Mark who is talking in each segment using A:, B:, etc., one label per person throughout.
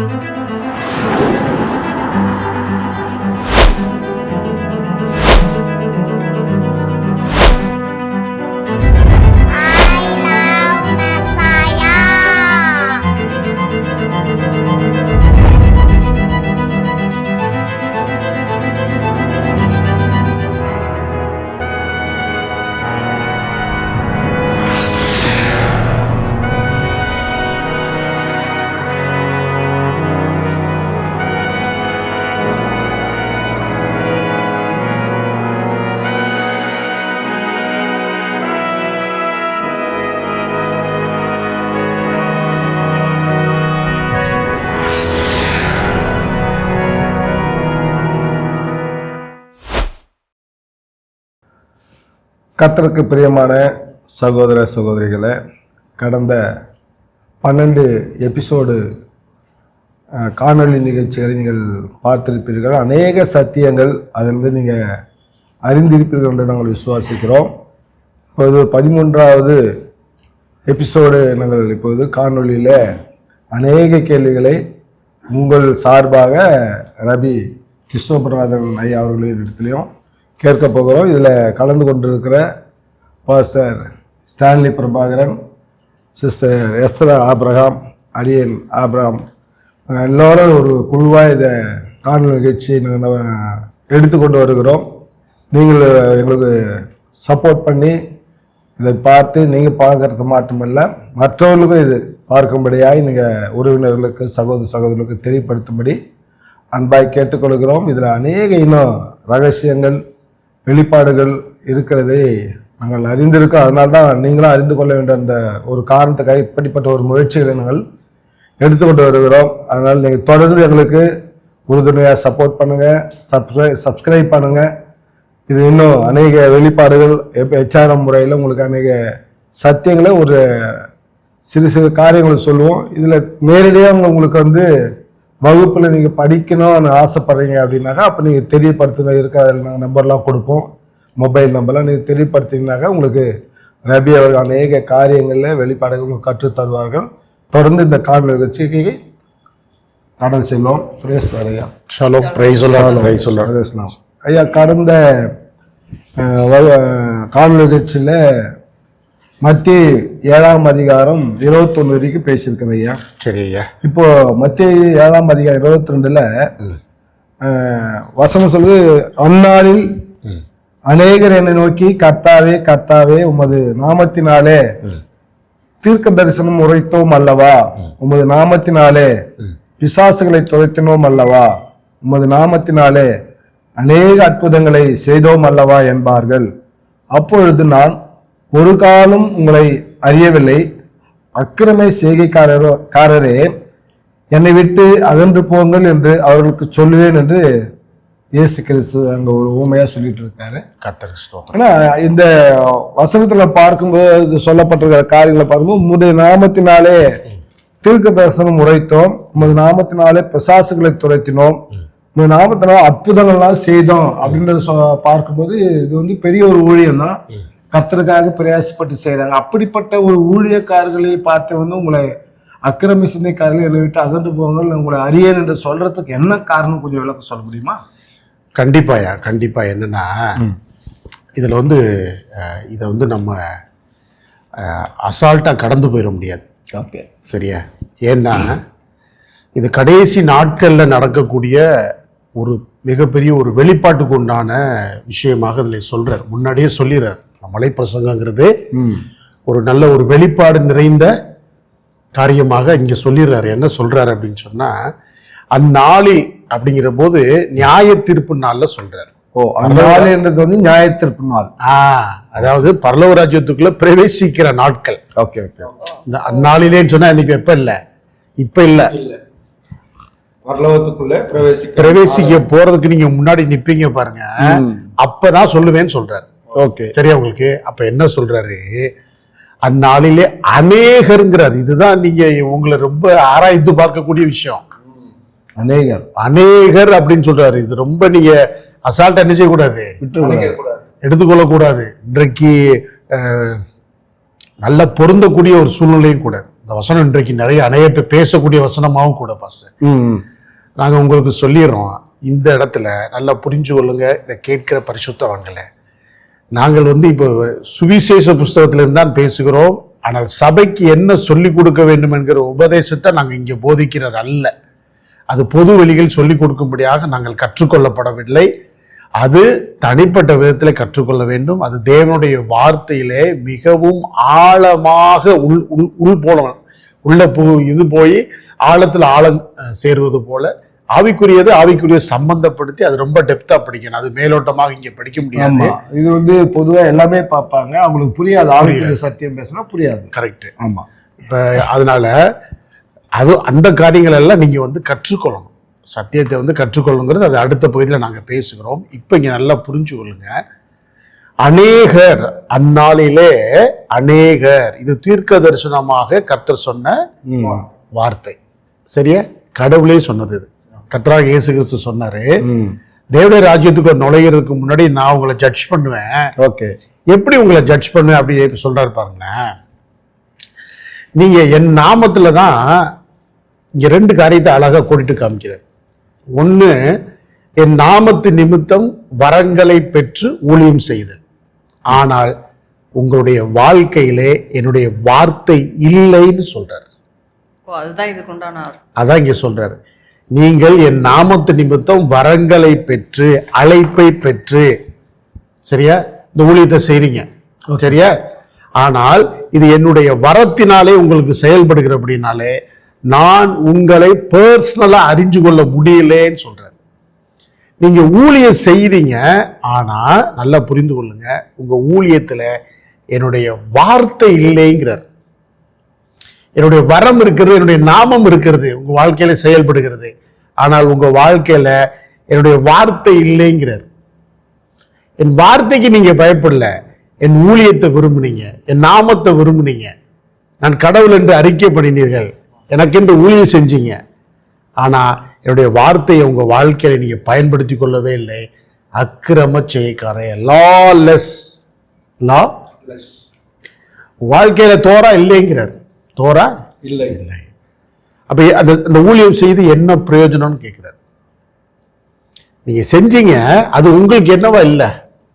A: Thank you.
B: கத்தருக்கு பிரியமான சகோதர சகோதரிகளை கடந்த பன்னெண்டு எபிசோடு காணொலி நிகழ்ச்சிகளை நீங்கள் பார்த்திருப்பீர்கள். அநேக சத்தியங்கள் அதிலிருந்து நீங்கள் அறிந்திருப்பீர்கள் என்று நாங்கள் விசுவாசிக்கிறோம். இப்போது பதிமூன்றாவது எபிசோடு நாங்கள் இப்போது காணொலியில் அநேக கேள்விகளை உங்கள் சார்பாக ரவி கிருஷ்ணபிரநாதன் ஐயா அவர்களின் இடத்துலையும் கேட்க போகிறோம். இதில் கலந்து கொண்டிருக்கிற பாஸ்டர் ஸ்டான்லி பிரபாகரன் சிஸ்டர் எஸ்தரா ஆப்ரஹாம் அடியன் ஆப்ரஹாம் எல்லோரும் ஒரு குழுவாக இதை காணொலி நிகழ்ச்சி நாங்கள் எடுத்துக்கொண்டு வருகிறோம். நீங்கள் எங்களுக்கு சப்போர்ட் பண்ணி இதை பார்த்து நீங்கள் பார்க்கறது மட்டுமல்ல மற்றவர்களுக்கும் இது பார்க்கும்படியாய் நீங்கள் உறவினர்களுக்கு சகோதர சகோதரர்களுக்கு தெரியப்படுத்தும்படி அன்பாய் கேட்டுக்கொள்கிறோம். இதில் அநேக இன்னும் ரகசியங்கள் வெளிப்பாடுகள் இருக்கிறதை நாங்கள் அறிந்திருக்கோம். அதனால்தான் நீங்களும் அறிந்து கொள்ள வேண்டிய அந்த ஒரு காரணத்துக்காக இப்படிப்பட்ட ஒரு முயற்சிகளை நாங்கள் எடுத்துக்கொண்டு வருகிறோம். அதனால் நீங்கள் தொடர்ந்து எங்களுக்கு உறுதுணையாக சப்போர்ட் பண்ணுங்கள் சப்ஸ்கிரை சப்ஸ்கிரைப் பண்ணுங்கள் இது இன்னும் அநேக வெளிப்பாடுகள் எப்போ ஹெச்ஆர்எம் முறையில் உங்களுக்கு அநேக சத்தியங்களை ஒரு சிறு சிறு காரியங்களை சொல்லுவோம். இதில் நேரடியாக உங்களுக்கு வந்து வகுப்பில் நீங்கள் படிக்கணும்னு ஆசைப்படுறீங்க அப்படின்னாக்கா அப்போ நீங்கள் தெரியப்படுத்துங்க. இருக்க நாங்கள் நம்பர்லாம் கொடுப்போம். மொபைல் நம்பர்லாம் நீங்கள் தெரியப்படுத்திங்கனாக்கா உங்களுக்கு ரபி அவர்கள் அநேக காரியங்களில் வெளிப்பாடுகள் உங்களுக்கு கற்றுத் தருவார்கள். தொடர்ந்து இந்த காணொலி நிகழ்ச்சிக்கு கடல் செல்வோம். சுரேஷ் வரையா
C: ஷலோ பிரைஸ்
B: ஐயா கடந்த காணொளி நிகழ்ச்சியில் மத்திய ஏழாம் அதிகாரம் இருபத்தொன்று வரைக்கும் பேசியிருக்கேன் ஐயா.
C: சரி ஐயா.
B: இப்போ மத்திய ஏழாம் அதிகாரம் இருபத்தி ரெண்டுல வசனம் சொல்லுது அந்நாளில். அநேகர் என்னை நோக்கி கர்த்தாவே கர்த்தாவே உமது நாமத்தினாலே தீர்க்க தரிசனம் உரைத்தோம் அல்லவா? உமது நாமத்தினாலே பிசாசுகளை துரைத்தினோம் அல்லவா? உமது நாமத்தினாலே அநேக அற்புதங்களை செய்தோம் அல்லவா? என்பார்கள். அப்பொழுது நான் ஒரு காலம் உங்களை அறியவில்லை. அக்கிரமை செய்கைக்காரரோ காரரே என்னை விட்டு அகன்று போங்கள் என்று அவர்களுக்கு சொல்லுவேன் என்று இயேசு கிறிஸ்து அங்க ஒரு ஊமையா சொல்லிட்டு இருக்காரு.
C: கத்தர்
B: ஆனா இந்த வசனத்துல பார்க்கும்போது சொல்லப்பட்டிருக்கிற காரியங்களை பார்க்கும்போது உம்முடைய நாமத்தினாலே தீர்க்க தரிசனம் உரைத்தோம். உமது நாமத்தினாலே பிசாசுகளை துரைத்தினோம். உமது நாமத்தினால அற்புதங்கள்லாம் செய்தோம் அப்படின்றத பார்க்கும்போது இது வந்து பெரிய ஒரு ஊழியம் தான் கர்த்தருக்காக பிரயாசப்பட்டு செய்றாங்க. அப்படிப்பட்ட ஒரு ஊழியக்காரர்களை பார்த்து வந்து உங்களை அக்கிரமி சிந்தைக்காரர்கள் என்னை விட்டு அகன்று போங்கள் உங்களை அறியேன் என்று சொல்றதுக்கு என்ன காரணம் கொஞ்சம் விளக்க சொல்ல முடியுமா?
C: கண்டிப்பாயா கண்டிப்பா. என்னன்னா இதுல வந்து இதை வந்து நம்ம அசால்ட்டா கடந்து போயிட முடியாது.
B: ஓகே.
C: சரியா? ஏன்னா இது கடைசி நாட்கள்ல நடக்கக்கூடிய ஒரு மிகப்பெரிய ஒரு வெளிப்பாட்டுக்கு உண்டான விஷயமாக இதில் சொல்றார். முன்னாடியே சொல்லிடுறார் மலை பிரசங்கங்கிறது ஒரு நல்ல ஒரு வெளிப்பாடு நிறைந்த காரியமாக இங்க சொல்லிடுறாரு. என்ன சொல்றாரு அப்படின்னு சொன்னா அந்நாளில் அப்படிங்கிற போது நியாய தீர்ப்பு நாள்ல சொல்றாரு.
B: ஓ அந்த நாள்ன்றது வந்து நியாயத்திற்பு நாள்.
C: ஆ அதாவது பரலவ ராஜ்யத்துக்குள்ள பிரவேசிக்கிற நாட்கள்.
B: Okay okay.
C: இந்த அந்நாளிலேன்னு சொன்னா இன்னைக்கு எப்ப இல்ல. இப்ப இல்ல.
B: பரலோகத்துக்குள்ள பிரவேசிக்க
C: பிரவேசிக்க போறதுக்கு நீங்க முன்னாடி நிப்பீங்க பாருங்க. அப்பதான் சொல்லுவேன்னு சொல்றாரு.
B: ஓகே.
C: சரியா உங்களுக்கு? அப்ப என்ன சொல்றாரு? அந்நாளிலே அநேகருங்கிறார். இதுதான் நீங்க உங்களை ரொம்ப ஆராய்ந்து பார்க்கக்கூடிய விஷயம்.
B: அநேகர்.
C: அநேகர் அப்படின்னு சொல்றாரு. இது ரொம்ப நீங்க அசால்ட் என்ன செய்யக்கூடாது? எடுத்துக்கொள்ள கூடாது இன்றைக்கு நல்ல பொருந்தக்கூடிய ஒரு சூழ்நிலையும் கூட. இந்த வசனம் இன்றைக்கு நிறைய அநேக பேர் பேசக்கூடிய வசனமாகவும் கூட பாஸ்டர்
B: ம்
C: நாங்கள் உங்களுக்கு சொல்லிடுறோம். இந்த இடத்துல நல்லா புரிஞ்சு கொள்ளுங்க. இதை கேட்கிற பரிசுத்தவங்களை நாங்கள் வந்து இப்போ சுவிசேஷ புஸ்தகத்திலிருந்து தான் பேசுகிறோம். ஆனால் சபைக்கு என்ன சொல்லிக் கொடுக்க வேண்டும் என்கிற உபதேசத்தை நாங்கள் இங்கே போதிக்கிறது அல்ல. அது பொது வெளியில் சொல்லிக் கொடுக்கும்படியாக நாங்கள் கற்றுக்கொள்ளப்படவில்லை. அது தனிப்பட்ட விதத்தில் கற்றுக்கொள்ள வேண்டும். அது தேவனுடைய வார்த்தையிலே மிகவும் ஆழமாக உள் உள் உள் போல உள்ள போ இது போய் ஆழத்தில் ஆழம் சேருவது போல. ஆவிக்குரியது ஆவிக்குரிய சம்பந்தப்படுத்தி அது ரொம்ப டெப்தா படிக்கணும். அது மேலோட்டமாக இங்கே படிக்க முடியாது.
B: இது வந்து பொதுவா எல்லாமே பார்ப்பாங்க. அவங்களுக்கு புரியாது. ஆவிக்குரிய சத்தியம் பேசினா புரியாது.
C: கரெக்ட்
B: ஆமா.
C: இப்போ அதனால அது அந்த காரியங்கள் எல்லாம் நீங்கள் வந்து கற்றுக்கொள்ளணும். சத்தியத்தை வந்து கற்றுக்கொள்ளுங்கிறது அது அடுத்த பகுதியில் நாங்கள் பேசுகிறோம். இப்போ இங்கே நல்லா புரிஞ்சு கொள்ளுங்க. அநேகர் அந்நாளிலே அநேகர். இது தீர்க்க தரிசனமாக கர்த்தர் சொன்ன. வார்த்தை. சரியா? கடவுளே சொன்னது இது. கர்த்தராக இயேசு கிறிஸ்து சொன்னாரு தேவடைய ராஜ்யத்துக்குள்ள நுழையிறதுக்கு முன்னாடி நான் உங்களை ஜட்ஜ் பண்ணுவேன்.
B: ஓகே.
C: எப்படி உங்களை ஜட்ஜ் பண்ணுவேன் அப்படி சொல்றாரு பாருங்களேன். நீங்க என் நாமத்துல தான் இங்க ரெண்டு காரியத்தை அழகா கூட்டிட்டு காமிக்கிறார். ஒண்ணு என் நாமத்து நிமித்தம் வரங்களை பெற்று ஊழியம் செய்து. ஆனால் உங்களுடைய வாழ்க்கையிலே என்னுடைய வார்த்தை இல்லைன்னு சொல்றார்.
D: ஓ அதுதான் இதுக்கு உண்டான அர்த்தம்.
C: அதான் இங்க சொல்றாரு. நீங்கள் என் நாமத்து நிமித்தம் வரங்களை பெற்று அழைப்பை பெற்று. சரியா? இந்த ஊழியத்தை செய்றீங்க. சரியா? ஆனால் இது என்னுடைய வரத்தினாலே உங்களுக்கு செயல்படுகிற அப்படின்னாலே நான் உங்களை பர்சனலா அறிஞ்சு கொள்ள முடியலேன்னு சொல்றாரு நீங்க ஊழியம் செய்றீங்க ஆனா நல்லா புரிந்து கொள்ளுங்க உங்க ஊழியத்துல என்னுடைய வார்த்தை இல்லைங்கிறார். என்னுடைய வரம் இருக்கிறது என்னுடைய நாமம் இருக்கிறது உங்க வாழ்க்கையில செயல்படுகிறது. ஆனால் உங்க வாழ்க்கையில என்னுடைய வார்த்தை இல்லைங்கிறார். என் வார்த்தைக்கு நீங்க பயப்படல. என் ஊழியத்தை விரும்புனீங்க. என் நாமத்தை விரும்புனீங்க. நான் கடவுள் என்று அறிக்கை பண்ணினீர்கள் எனக்கென்று ஊழியம் செஞ்சீங்க. ஆனா என்னுடைய வார்த்தையை உங்க வாழ்க்கையில நீங்க பயன்படுத்தி கொள்ளவே இல்லை. அக்கிரம செய்யக்காரன் லாலெஸ் லா வாழ்க்கையில தோரா இல்லைங்கிறார். தோரா
B: இல்லை.
C: இல்லை. அப்ப அந்த அந்த ஊழியம் செய்து என்ன பிரயோஜனம்னு கேட்கிறார். நீங்க செஞ்சீங்க அது உங்களுக்கு என்னவா இல்ல?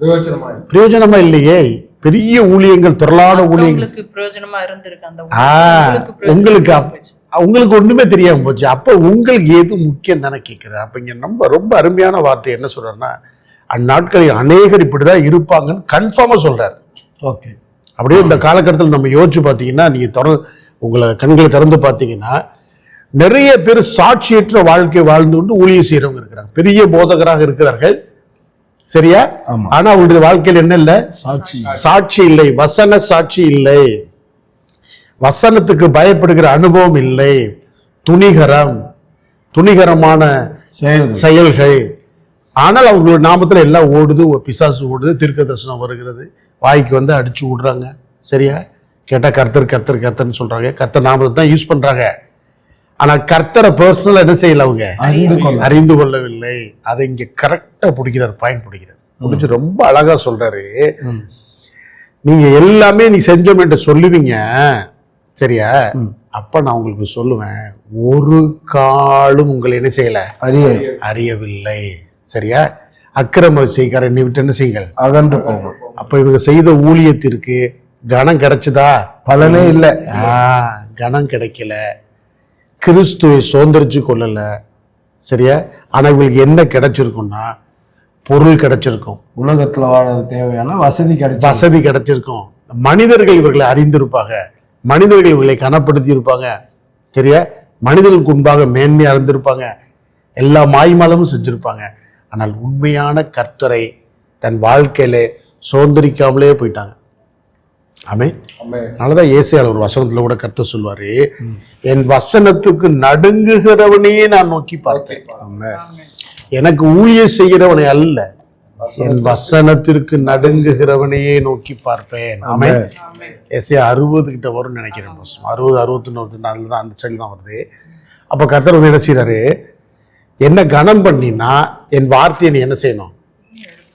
B: பிரயோஜனமா
C: பிரயோஜனமா இல்லையே. பெரிய ஊழியங்கள் திரளான ஊழியங்கள்.
D: பிரயோஜனமா இருந்திருக்கு.
C: உங்களுக்கு. உங்களுக்கு ஒண்ணுமே தெரியாம போச்சு. அப்ப உங்களுக்கு எது முக்கியம் தானே கேட்கிறேன் அப்ப இங்க ரொம்ப ரொம்ப அருமையான வார்த்தை என்ன சொல்றாருன்னா அந்நாட்களில் அநேகர் இப்படிதான் இருப்பாங்கன்னு கன்ஃபார்மா சொல்றாரு.
B: ஓகே.
C: அப்படியே இந்த காலகட்டத்தில் நம்ம யோசிச்சு பார்த்தீங்கன்னா நீங்க திறந்து உங்களை கண்களை திறந்து பார்த்தீங்கன்னா நிறைய பேர் சாட்சியற்ற வாழ்க்கை வாழ்ந்து கொண்டு ஊழியம் செய்யறவங்க இருக்கிறாங்க. பெரிய போதகராக இருக்கிறார்கள். சரியா. ஆனா அவங்களுடைய வாழ்க்கையில் என்ன இல்லை?
B: சாட்சி.
C: சாட்சி இல்லை. வசன சாட்சி இல்லை. வசனத்துக்கு பயப்படுகிற அனுபவம் இல்லை. துணிகரம். துணிகரமான
B: செயல்கள்.
C: ஆனால் அவங்களோட நாமத்துல எல்லாம் ஓடுது பிசாசு ஓடுது தீர்க்க தரிசனம் வருகிறது. வாய்க்கு வந்து அடிச்சு விடுறாங்க. சரியா? கேட்டா கர்த்தர் கர்த்தர் கர்த்தர்னு சொல்றாங்க. கர்த்தர் நாமத்தை தான் யூஸ் பண்றாங்க. ஆனா கர்த்தரை பர்சனலா என்ன செய்யல அவங்க?
B: அறிந்து கொள்ள
C: அறிந்து கொள்ளவில்லை. அதை இங்க கரெக்டா பிடிக்கிறார் பாயிண்ட் பிடிக்கிறார். பிடிச்சு ரொம்ப அழகா சொல்றாரு.
B: ம்.
C: நீங்க எல்லாமே நீ செஞ்சோம் என்று சொல்லுவீங்க. சரியா. அப்ப நான் உங்களுக்கு சொல்லுவேன் ஒரு காலும் உங்களை என்ன செய்யல?
B: அறிய
C: அறியவில்லை. சரியா? அக்கிரம செய்கார என்னை விட்டு என்ன செய்யுங்கள்?
B: அகன்று போகும்
C: அப்ப இவங்க செய்த ஊழியத்திற்கு கனம் கிடைச்சதா?
B: பலனே இல்லை.
C: ஆ, கனம் கிடைக்கல. கிறிஸ்துவை சுதந்திரிச்சு கொள்ளல. சரியா? ஆனா இவங்களுக்கு என்ன கிடைச்சிருக்கும்னா பொருள் கிடைச்சிருக்கும்.
B: உலகத்துல வாழ தேவையான வசதி கிடைச்சு
C: வசதி கிடைச்சிருக்கும். மனிதர்கள் இவர்களை அறிந்திருப்பாங்க. மனிதர்கள் இவர்களை கனப்படுத்தி இருப்பாங்க. சரியா? மனிதர்களுக்கு முன்பாக மேன்மையா இருந்திருப்பாங்க எல்லா மாய்மாலமும் செஞ்சிருப்பாங்க. ஆனால் உண்மையான கர்த்தரை தன் வாழ்க்கையில சுதந்திரிக்காமலே போயிட்டாங்க. ஆமே அதனாலதான் ஏசியால் ஒரு வசனத்துல கூட கர்த்தர் சொல்வாரு என் வசனத்துக்கு நடுங்குகிறவனையே நான் நோக்கி பார்த்தேன். எனக்கு ஊழியம் செய்கிறவனை அல்ல என் வசனத்திற்கு நடுங்குகிறவனையே நோக்கி பார்ப்பேன். ஆமே. எஸ்ஏ அறுபது கிட்ட வரும்னு நினைக்கிறேன் boss. அறுபது அறுபத்தொன்னு நாலு தான் அந்த சைடு தான் வருது. அப்போ கர்த்தர் வந்து என்ன செய்றாரு என்ன கனம் பண்ணினா என் வார்த்தையை நீ என்ன செய்யணும்?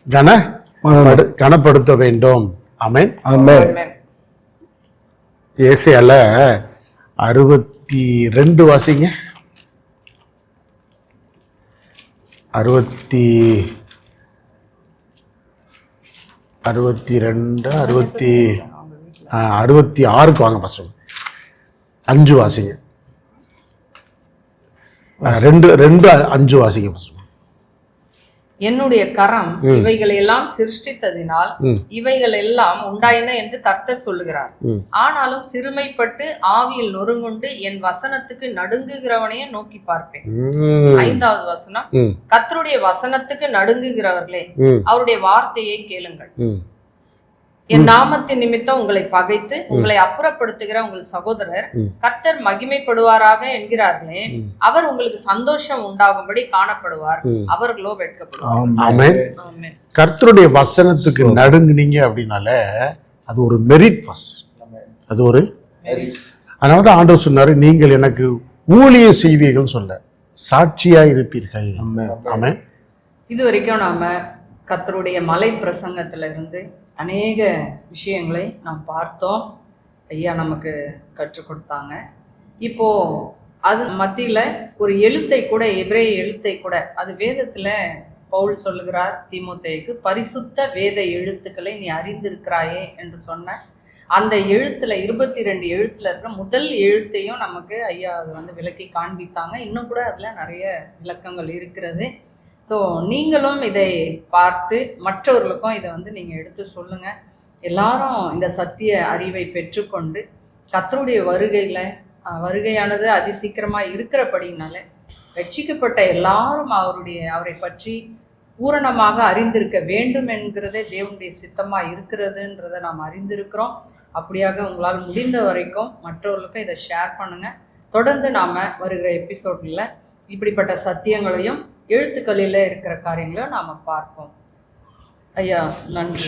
C: கன படு- கனப்படுத்த வேண்டும். ஆமென். ஏசியால அறுபத்தி ரெண்டு வாசிங்க. அறுபத்தி அறுபத்தி ரெண்டு அறுபத்தி அறுபத்தி ஆறுக்கு வாங்க பசங்க அஞ்சு வாசிங்க. ரெண்டு ரெண்டு அஞ்சு பசங்க
D: என்னுடைய கரம் இவைகளை எல்லாம் சிருஷ்டித்ததினால். இவைகள் எல்லாம் உண்டாயின என்று கர்த்தர் சொல்லுகிறார். ஆனாலும் சிறுமைப்பட்டு ஆவியில் நொறுங்குண்டு என் வசனத்துக்கு நடுங்குகிறவனையே நோக்கி பார்ப்பேன். ஐந்தாவது வசனம். கர்த்தருடைய வசனத்துக்கு நடுங்குகிறவர்களே அவருடைய வார்த்தையை கேளுங்கள். என் நாமத்தின் நிமித்தம் உங்களை பகைத்து உங்களை அப்புறப்படுத்துகிற உங்கள் சகோதரர். கர்த்தர் மகிமைப்படுவாராக என்கிறார்களே. அவர் உங்களுக்கு சந்தோஷம் உண்டாகும்படி காணப்படுவார். அவர்களோ வெட்கப்படுவார்.
C: ஆமென்.
D: ஆமென்.
C: கர்த்தருடைய வசனத்துக்கு நடுங்குனீங்க அப்படின்னால அது ஒரு மெரிட் பாஸ் அது ஒரு அதனால தான் ஆண்டவர் சொன்னாரு நீங்கள் எனக்கு ஊழிய செய்வீர்கள் சொல்ல. சாட்சியா இருப்பீர்கள். ஆமென்.
D: இது வரைக்கும் நாம கர்த்தருடைய மலை பிரசங்கத்துல இருந்து அநேக விஷயங்களை நாம் பார்த்தோம். ஐயா நமக்கு கற்றுக் கொடுத்தாங்க. இப்போ அது மத்தியில் ஒரு எழுத்தை கூட எபிரே எழுத்தை கூட அது வேதத்தில் பவுல் சொல்லுகிறார் தீமோத்தேயுக்கு பரிசுத்த வேத எழுத்துக்களை நீ அறிந்திருக்கிறாயே என்று சொன்ன அந்த எழுத்துல இருபத்தி ரெண்டு எழுத்துல இருக்கிற முதல் எழுத்தையும் நமக்கு ஐயா அது வந்து விளக்கி காண்பித்தாங்க. இன்னும் கூட அதுல நிறைய விளக்கங்கள் இருக்கிறது. ஸோ நீங்களும் இதை பார்த்து மற்றவர்களுக்கும் இதை வந்து நீங்கள் எடுத்து சொல்லுங்கள் எல்லாரும் இந்த சத்திய அறிவை பெற்றுக்கொண்டு கத்தருடைய வருகையில் வருகையானது அதி சீக்கிரமாக இருக்கிறபடினால ரட்சிக்கப்பட்ட எல்லாரும் அவருடைய அவரை பற்றி பூரணமாக அறிந்திருக்க வேண்டும் என்கிறதே தேவனுடைய சித்தமாக இருக்கிறதுன்றதை நாம் அறிந்திருக்கிறோம். அப்படியாக உங்களால் முடிந்த வரைக்கும் மற்றவர்களுக்கும் இதை ஷேர் பண்ணுங்கள் தொடர்ந்து நாம் வருகிற எபிசோடில் இப்படிப்பட்ட சத்தியங்களையும் எழுத்துக்களில் இருக்கிற காரியங்களையும் நாம் பார்ப்போம். ஐயா நன்றி.